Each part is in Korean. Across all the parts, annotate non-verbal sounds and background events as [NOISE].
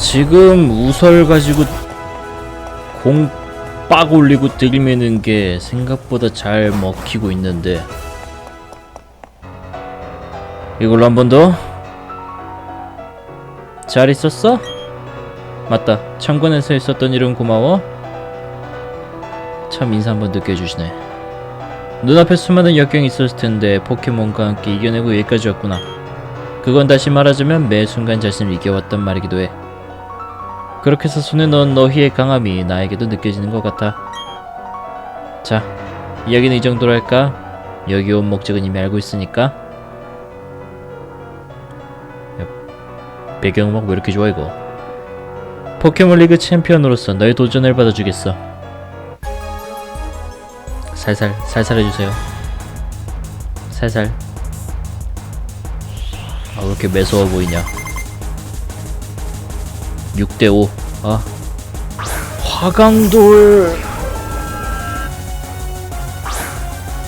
지금 우설 가지고 공 빡 올리고 들이매는 게 생각보다 잘 먹히고 있는데 이걸로 한 번 더. 잘 있었어? 맞다. 창관에서 있었던 일은 고마워. 참 인사 한번 늦게 해주시네. 눈앞에 수많은 역경이 있었을 텐데 포켓몬과 함께 이겨내고 여기까지 왔구나. 그건 다시 말하자면 매 순간 자신을 이겨왔단 말이기도 해. 그렇게 해서 손에 넣은 너희의 강함이 나에게도 느껴지는 것 같아. 자, 이야기는 이 정도로 할까? 여기 온 목적은 이미 알고 있으니까. 야, 배경음악 왜 이렇게 좋아 이거? 포켓몬리그 챔피언으로서 너의 도전을 받아주겠어. 살살, 살살 해주세요. 살살. 아, 왜 이렇게 매서워 보이냐? 6대5 아 화강돌.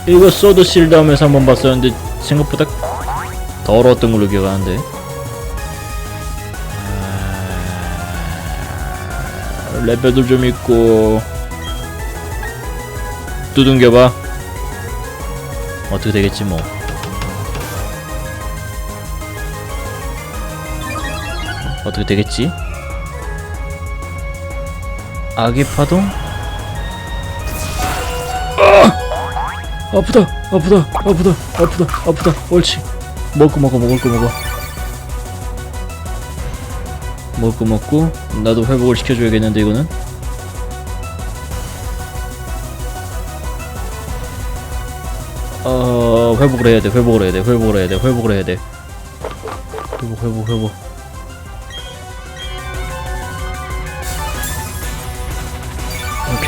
이거 소드 실드 하면서 한번 봤었는데 생각보다 더러웠던 걸로 기억하는데. 아, 레벨도 좀 있고. 두둥겨봐. 어떻게 되겠지 뭐. 어떻게 되겠지? 아기 파동? 아! 아프다 아프다 아프다 아프다 아프다. 옳지. 먹고 먹고 먹을 거 먹어. 거 먹고 나도 회복을 시켜줘야겠는데 이거는? 어 회복을 해야 돼 회복을 해야 돼 회복을 해야 돼 회복을 해야 돼. 회복 회복 회복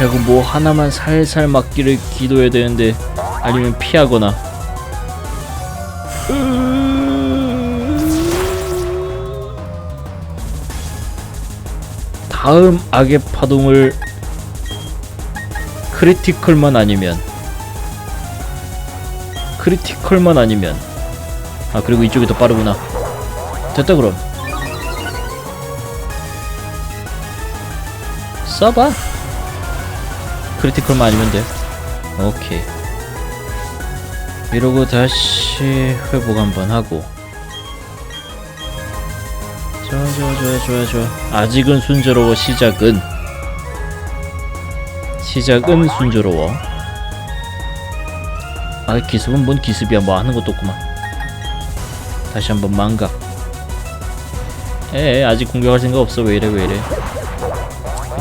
하고 뭐 하나만 살살 맞기를 기도해야 되는데 아니면 피하거나. 다음 악의 파동을 크리티컬만 아니면. 크리티컬만 아니면. 아 그리고 이쪽이 더 빠르구나. 됐다 그럼. 써봐 크리티컬만 아니면 돼. 오케이. 이러고 다시 회복 한번 하고. 좋아 좋아 좋아 좋아 좋아. 아직은 순조로워 시작은. 시작은 순조로워. 아 기습은 뭔 기습이야 뭐 하는 것도 없구만. 다시 한번 망각. 에 아직 공격할 생각 없어 왜 이래 왜 이래.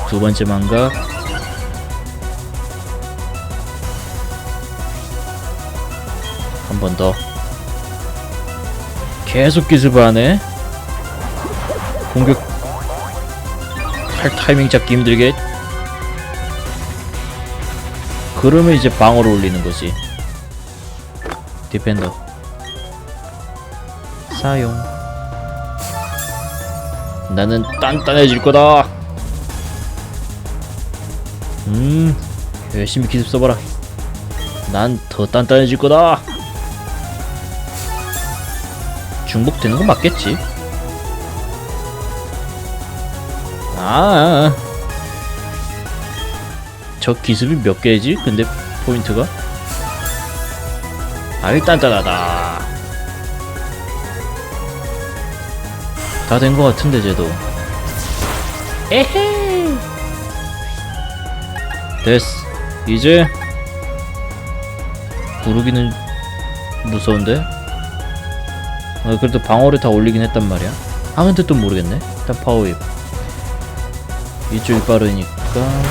두 번째 망각. 번 더. 계속 기습을 하네. 공격 할 타이밍 잡기 힘들게. 그러면 이제 방어를 올리는 거지. 디펜더. 사용. 나는 단단해질 거다. 음, 열심히 기습 써봐라. 난 더 단단해질 거다. 중복되는 건 맞겠지? 아, 저 기습이 몇 개지? 근데 포인트가? 아이 단단하다. 다 된 것 같은데 쟤도. 에헤. 됐어. 이제 부르기는 무서운데? 어, 그래도 방어를 다 올리긴 했단 말이야. 아 근데 또 모르겠네. 일단 파워입. 이쪽이 빠르니까.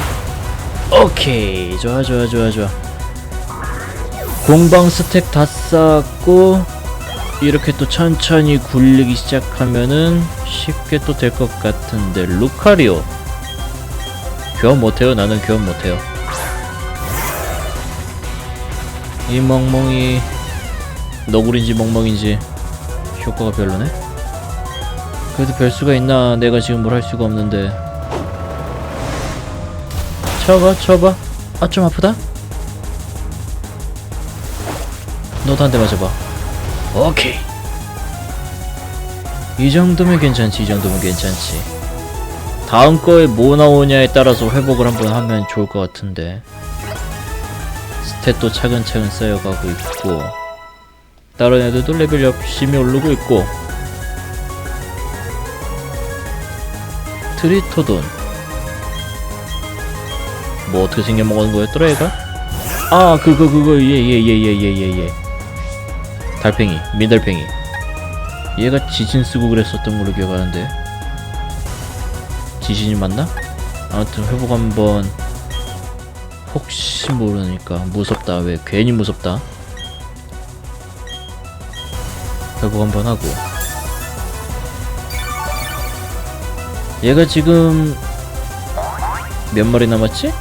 오케이. 좋아 좋아 좋아 좋아. 공방 스택 다 쌓았고 이렇게 또 천천히 굴리기 시작하면은 쉽게 또 될 것 같은데 루카리오 교환 못해요 나는 교환 못해요 이 멍멍이 너구리인지 멍멍인지 효과가 별로네? 그래도 별 수가 있나? 내가 지금 뭘 할 수가 없는데. 쳐봐 쳐봐. 아 좀 아프다? 너도 한 대 맞아봐. 오케이. 이 정도면 괜찮지 이 정도면 괜찮지. 다음 거에 뭐 나오냐에 따라서 회복을 한번 하면 좋을 것 같은데. 스탯도 차근차근 쌓여가고 있고 다른 애들도 레벨 열심히 오르고 있고 트리토돈. 뭐 어떻게 생겨 먹은 거였더라 얘가? 아 그거 그거 얘얘. 달팽이 민달팽이. 얘가 지진 쓰고 그랬었던 걸로 기억하는데. 지진이 맞나? 아무튼 회복 한번. 혹시 모르니까 무섭다. 왜 괜히 무섭다 회복 한번 하고. 얘가 지금 몇 마리 남았지?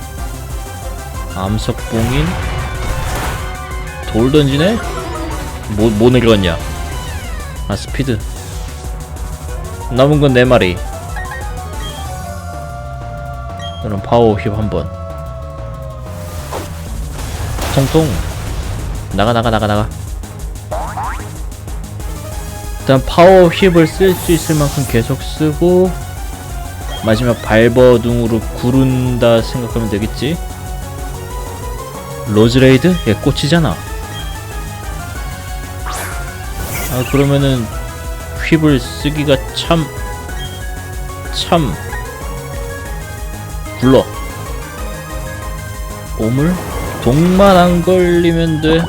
암석봉인? 돌 던지네? 뭐, 뭐 내려갔냐? 아 스피드. 남은 건 4마리. 그럼 파워 힙 한번. 통통. 나가 나가 나가 나가 일단 파워 힙을 쓸 수 있을 만큼 계속 쓰고 마지막 발버둥으로 구른다 생각하면 되겠지? 로즈레이드? 얘 꽂히잖아. 아 그러면은 휩을 쓰기가 참 참 굴러. 오물? 독만 안 걸리면 돼.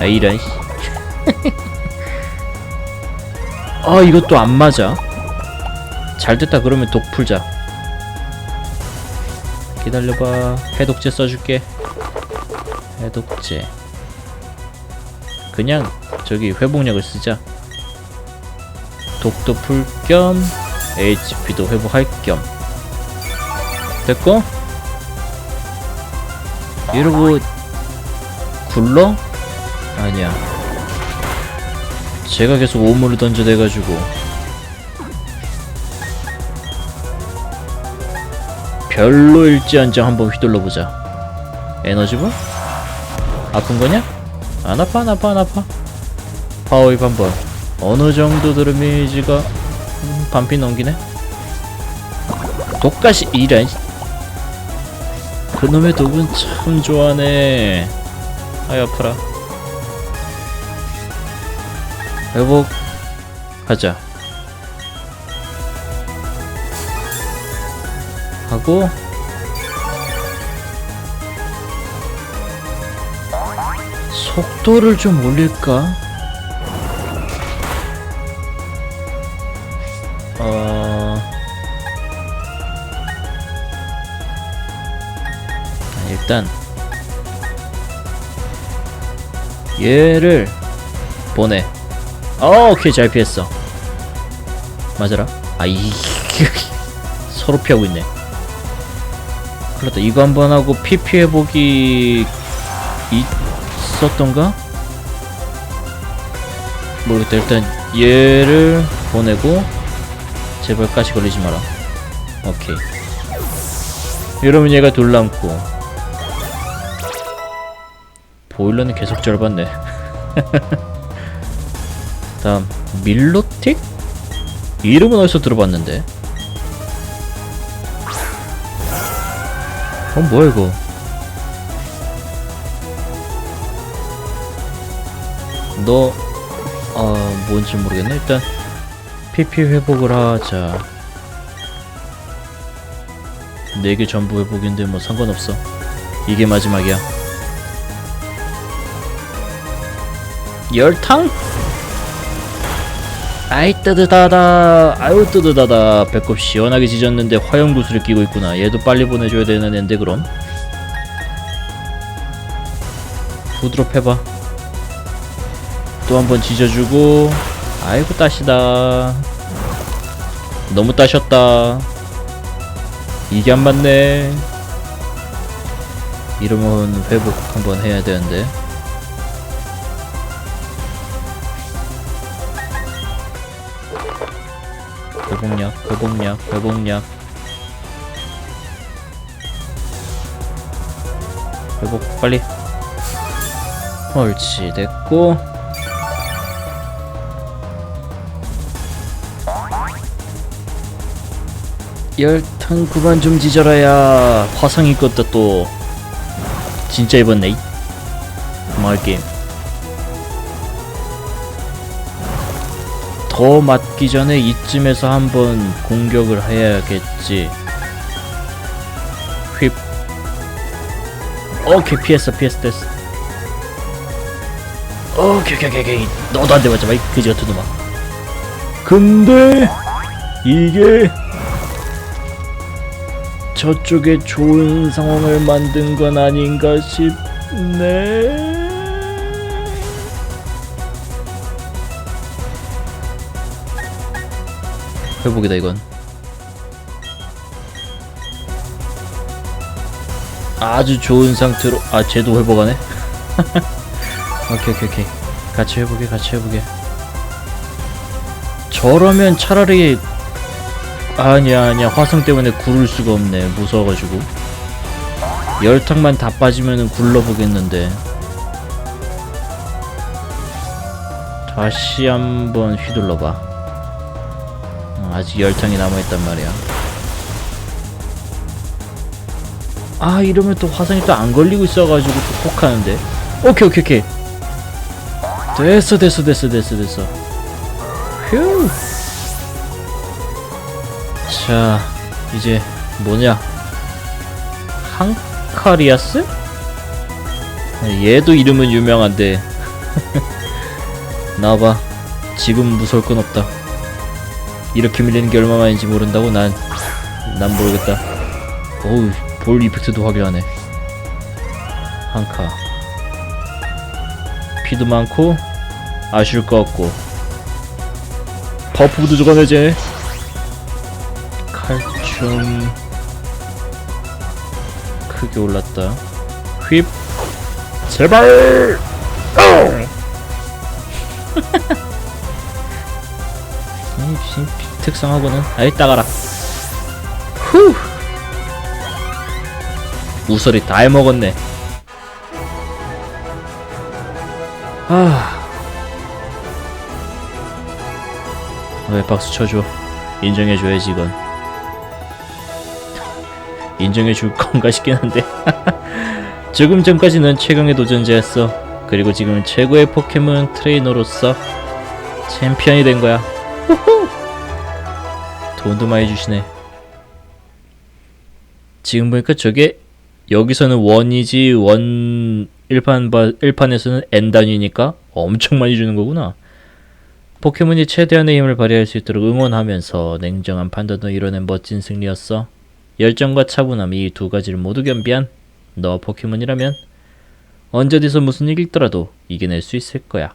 아이란 [LAUGHS] 아 이것도 안 맞아. 잘 됐다. 그러면 독 풀자. 기다려봐. 해독제 써줄게. 해독제. 그냥 저기 회복약을 쓰자. 독도 풀 겸 HP도 회복할 겸. 됐고? 이러고 굴러? 아니야 제가 계속 오물을 던져대가지고. 별로 일지언정 한번 휘둘러보자. 에너지볼? 아픈 거냐? 안 아파 안 아파 안 아파. 파워입 한번. 어느 정도 드르미지가 음, 반피 넘기네? 독가시 이란 그놈의 독은 참 좋아하네. 아이 아파라 회복 하자 하고 속도를 좀 올릴까? 어... 아, 일단 얘를 보내 어 오케이 잘 피했어. 맞아라? 아이 [LAUGHS] 서로 피하고 있네. 그렇다. 이거 한번 하고 회복이 있었던가? 모르겠다. 일단 얘를 보내고 제발 가시 걸리지 마라. 오케이. 이러면 얘가 둘 남고. 보일러는 계속 절받네 [LAUGHS] 다음 밀로틱? 이름은 어디서 들어봤는데 어 뭐야 이거 너, 아, 뭔지 모르겠네. 일단, PP 회복을 하자. 4개 전부 회복인데 뭐 상관없어. 이게 마지막이야. 열탕? 아이 뜨드다다. 아유 뜨드다다. 배꼽 시원하게 지졌는데 화염구슬을 끼고 있구나. 얘도 빨리 보내줘야 되는 앤데 그럼? 후드롭 해봐. 또 한번 지져주고. 아이고 따시다. 너무 따셨다. 이게 안 맞네. 이러면 회복 한번 해야 되는데 회복약 회복약 회복약 회복 빨리. 옳지 됐고. 열탄 그만 좀 뒤져라야 화상이 껐다 또. 진짜 입었네 이? 망할 게임 더 맞기 전에 이쯤에서 한번 공격을 해야겠지. 휩 오케이 피했어 피했어 됐어. 오케이 오케이 오케이, 너도 안돼 맞아. 이 그지 같은 놈아. 근데 이게 저쪽에 좋은 상황을 만든 건 아닌가 싶네. 회복이다 이건. 아주 좋은 상태로 아 쟤도 회복하네. [LAUGHS] 오케이 오케이 오케이 같이 회복해 같이 회복해. 저러면 차라리 아니야 아니야 화성 때문에 구를 수가 없네 무서워가지고 열탕만 다 빠지면은 굴러보겠는데 다시 한번 휘둘러봐 어, 아직 열탕이 남아있단 말이야. 아 이러면 또 화성이 또 안 걸리고 있어가지고 또 혹하는데. 오케이 오케이 오케이. 됐어 됐어 됐어 됐어 됐어. 휴. 자, 이제 뭐냐? 한카리아스? 얘도 이름은 유명한데. [LAUGHS] 나와봐. 지금 무서울 건 없다 이렇게 밀리는 게 얼마만인지 모른다고? 난 난 모르겠다. 어우 볼 이펙트도 화려하네. 한카. 피도 많고 아쉬울 거 없고. 버프도 적어내지 칼춤. 크게 올랐다. 휩 제발! [LAUGHS] 이 씨, 특성하고는 아예 따가라. 후! 우설이 다 해먹었네. 아. 왜 박수 쳐줘? 인정해줘야지 이건. 인정해줄 건가 싶긴 한데. [LAUGHS] 조금 전까지는 최강의 도전자였어. 그리고 지금은 최고의 포켓몬 트레이너로서 챔피언이 된 거야! 돈도 많이 주시네 지금 보니까 저게 여기서는 원이지 원 1판, 1판에서는 N 단위니까 엄청 많이 주는 거구나 포켓몬이 최대한의 힘을 발휘할 수 있도록 응원하면서 냉정한 판단도 이뤄낸 멋진 승리였어 열정과 차분함 이 두 가지를 모두 겸비한 너 포켓몬이라면 언제 어디서 무슨 일이 있더라도 이겨낼 수 있을 거야.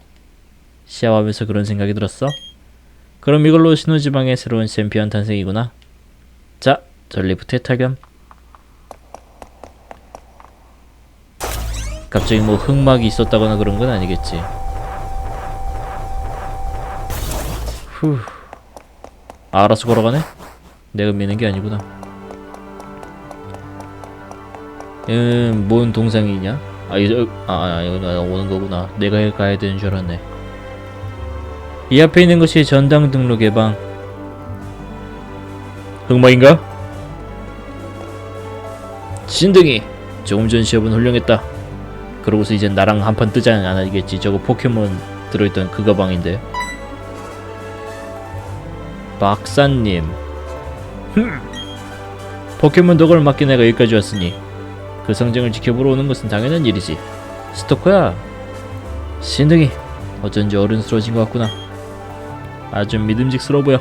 샤워하면서 그런 생각이 들었어? 그럼 이걸로 신호지방의 새로운 챔피언 탄생이구나. 자, 전리부터 탈겸. 갑자기 뭐 흑막이 있었다거나 그런 건 아니겠지. 후. 알아서 걸어가네? 내가 미는 게 아니구나. 음, 뭔 동상이냐? 아, 이거, 아, 아, 나 오는 거구나. 내가 가야 되는 줄 알았네. 이 앞에 있는 것이 전당 등록 예방. 흑막인가? 신등이 조금 전 시합은 훌륭했다. 그러고서 이제 나랑 한판 뜨지 않았겠지. 저거 포켓몬 들어있던 그 가방인데. 박사님. 흠. 포켓몬 덕을 맡긴 내가 여기까지 왔으니 그 성장을 지켜보러 오는 것은 당연한 일이지. 스토커야. 신등이 어쩐지 어른스러워진 것 같구나. 아주 믿음직스러워 보여.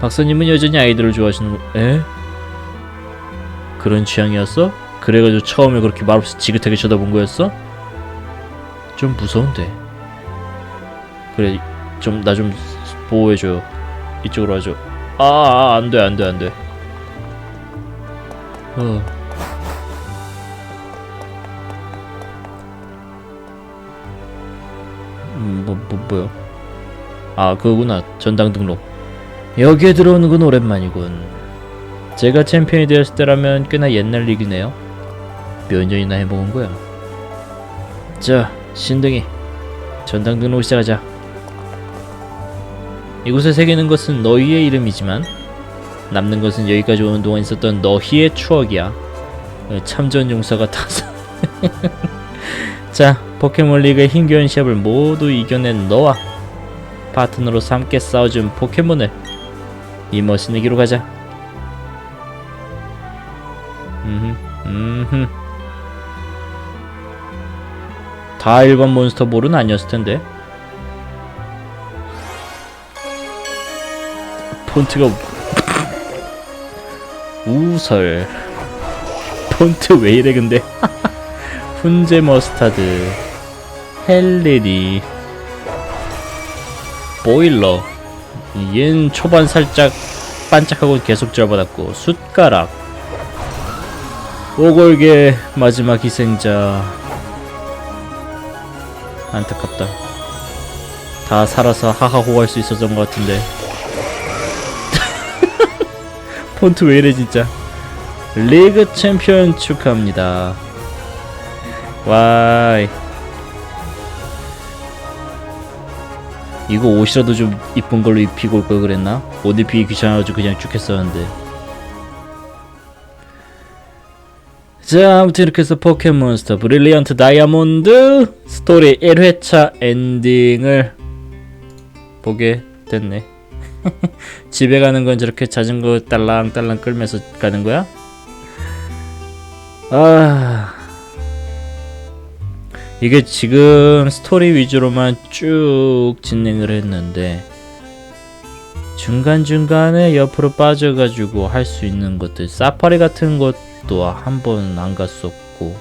박사님은 여전히 아이들을 좋아하시는 거... 에? 그런 취향이었어? 그래가지고 처음에 그렇게 말없이 지긋하게 쳐다본 거였어? 좀 무서운데. 그래, 좀 나 좀 보호해줘요. 이쪽으로 와줘. 아, 아 안돼 안돼 안돼. 어. 음, 뭐, 뭐, 뭐요? 아, 그거구나. 전당 등록. 여기에 들어오는 건 오랜만이군. 제가 챔피언이 되었을 때라면 꽤나 옛날 얘기네요. 몇 년이나 해먹은 거야. 자, 신등이. 전당 등록 시작하자. 이곳에 새기는 것은 너희의 이름이지만 남는 것은 여기까지 오는 동안 있었던 너희의 추억이야. 어, 참전 용사가 타서. [LAUGHS] 자, 포켓몬 리그의 힘겨운 시합을 모두 이겨낸 너와 파트너로 함께 싸워준 포켓몬을 이 멋있는 길로 가자. 음흠, 음흠. 다 일반 몬스터 볼은 아니었을 텐데. 폰트가 우설 폰트 왜 이래 근데 [LAUGHS] 훈제 머스타드 헬리리 보일러. 얜 초반 살짝 반짝하고 계속 절받았고 숟가락. 오골계 마지막 희생자. 안타깝다. 다 살아서 하하호 할 수 있었던 것 같은데. [LAUGHS] 폰트 왜 이래 진짜. 리그 챔피언 축하합니다. 와이 이거 옷이라도 좀 이쁜 걸로 입히고 올 걸 그랬나? 옷 입히기 귀찮아가지고 그냥 쭉 했었는데 자 아무튼 이렇게 해서 포켓몬스터 브릴리언트 다이아몬드 스토리 1회차 엔딩을 보게 됐네 [LAUGHS] 집에 가는 건 저렇게 자전거 딸랑딸랑 끌면서 가는 거야? 아 이게 지금 스토리 위주로만 쭉 진행을 했는데 중간중간에 옆으로 빠져가지고 할 수 있는 것들 사파리 같은 것도 한 번 안 갔었고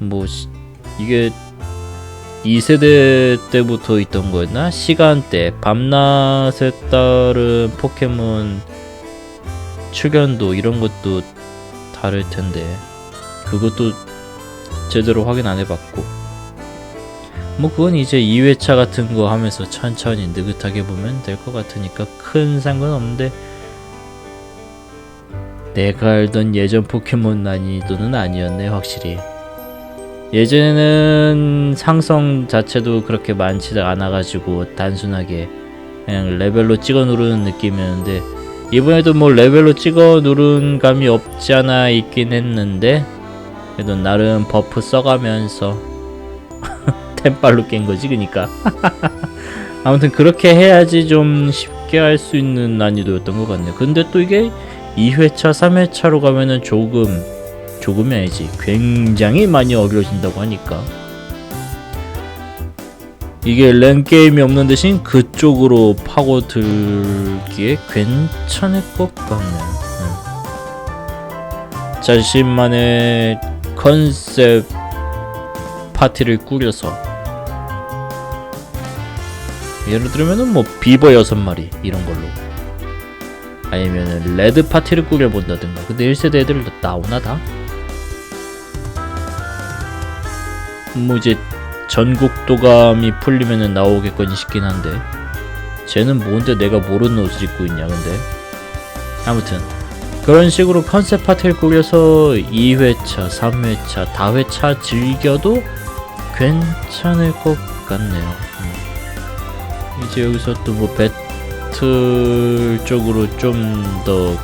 뭐 시- 이게 2세대 때부터 있던 거였나? 시간대 밤낮에 따른 포켓몬 출견도 이런 것도 다를 텐데 그것도 제대로 확인 안 해봤고. 뭐 그건 이제 2회차 같은 거 하면서 천천히 느긋하게 보면 될 것 같으니까 큰 상관없는데. 내가 알던 예전 포켓몬 난이도는 아니었네 확실히. 예전에는 상성 자체도 그렇게 많지 않아가지고 단순하게 그냥 레벨로 찍어 누르는 느낌이었는데 이번에도 뭐 레벨로 찍어 누른 감이 없지 않아 있긴 했는데 그래도 나름 버프 써가면서 [LAUGHS] 템빨로 깬 거지 그니까. [LAUGHS] 아무튼 그렇게 해야지 좀 쉽게 할 수 있는 난이도였던 것 같네 근데 또 이게 2회차 3회차로 가면은 조금 조금이 아니지. 굉장히 많이 어려워진다고 하니까. 이게 랭 게임이 없는 대신 그쪽으로 파고들기에 괜찮을 것 같네 음. 자신만의 컨셉 파티를 꾸려서. 예를 들면은 뭐 비버 여섯 마리 이런 걸로. 아니면은 레드 파티를 꾸려본다든가. 근데 1세대 애들 나오나 다? 뭐 이제 전국도감이 풀리면은 나오겠거니 싶긴 한데. 쟤는 뭔데 내가 모르는 옷을 입고 있냐 근데? 아무튼 그런 식으로 컨셉 파티를 꾸려서 2회차, 3회차, 다회차 즐겨도 괜찮을 것 같네요. 음. 이제 여기서 또 뭐 배틀 쪽으로 좀 더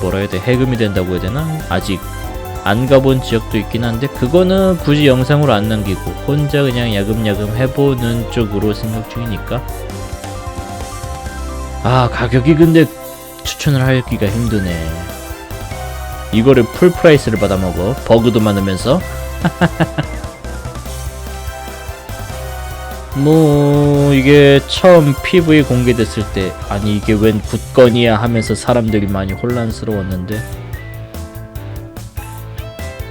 뭐라 해야 돼 해금이 된다고 해야 되나? 아직 안 가본 지역도 있긴 한데 그거는 굳이 영상으로 안 남기고 혼자 그냥 야금야금 해보는 쪽으로 생각 중이니까 아 가격이 근데 추천을 하기가 힘드네. 이거를 풀 프라이스를 받아 먹어. 버그도 많으면서. [LAUGHS] 뭐 이게 처음 PV 공개됐을 때 아니 이게 웬 굳건이야 하면서 사람들이 많이 혼란스러웠는데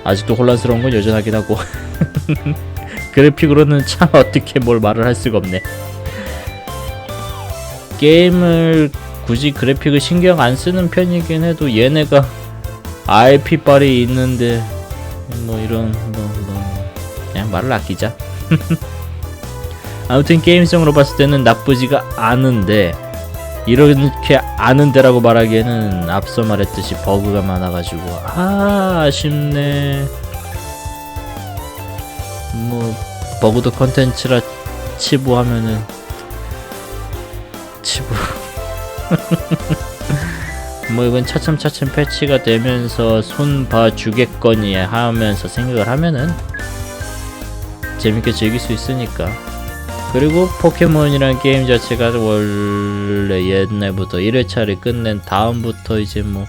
아직도 혼란스러운 건 여전하긴 하고 [LAUGHS] 그래픽으로는 참 어떻게 뭘 말을 할 수가 없네. 게임을 굳이 그래픽을 신경 안 쓰는 편이긴 해도 얘네가 IP 빨이 있는데 뭐 이런 뭐, 뭐 그냥 말을 아끼자. [LAUGHS] 아무튼 게임성으로 봤을 때는 나쁘지가 않은데 이렇게 아는데라고 말하기에는 앞서 말했듯이 버그가 많아가지고 아 아쉽네. 뭐 버그도 컨텐츠라 치부하면은 치부 [LAUGHS] 뭐 이건 차츰차츰 패치가 되면서 손 봐주겠거니 하면서 생각을 하면은 재밌게 즐길 수 있으니까. 그리고 포켓몬이란 게임 자체가 원래 옛날부터 1회차를 끝낸 다음부터 이제 뭐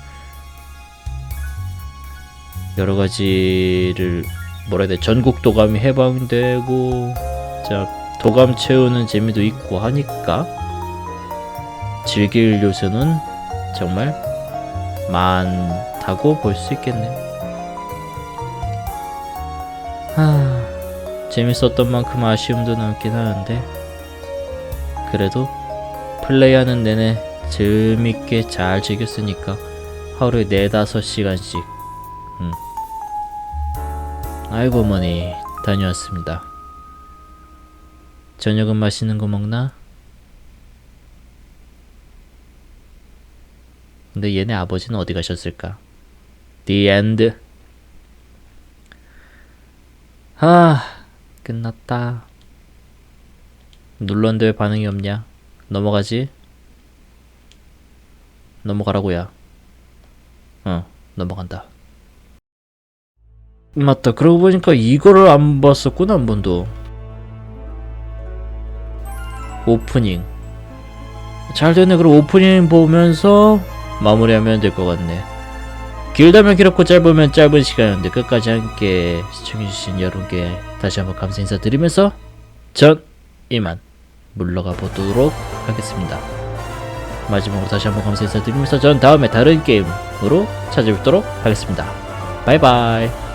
여러 가지를 뭐라 해야 돼? 전국 도감이 해방되고 자 도감 채우는 재미도 있고 하니까 즐길 요소는 정말 많다고 볼 수 있겠네. 하, 재밌었던 만큼 아쉬움도 남긴 하는데 그래도 플레이하는 내내 재밌게 잘 즐겼으니까 하루에 네다섯 시간씩 음. 아이고 어머니 다녀왔습니다. 저녁은 맛있는 거 먹나? 근데 얘네 아버지는 어디 가셨을까? The end. 아, 끝났다. 눌렀는데 왜 반응이 없냐? 넘어가지? 넘어가라고야. 어, 넘어간다. 맞다. 그러고 보니까 이거를 안 봤었구나, 한 번도. 오프닝. 잘 되네. 그럼 오프닝 보면서 마무리하면 될 것 같네. 길다면 길었고 짧으면 짧은 시간이었는데 끝까지 함께 시청해주신 여러분께 다시 한번 감사 인사드리면서 전 이만 물러가 보도록 하겠습니다. 마지막으로 다시 한번 감사 인사드리면서 전 다음에 다른 게임으로 찾아뵙도록 하겠습니다. 바이바이.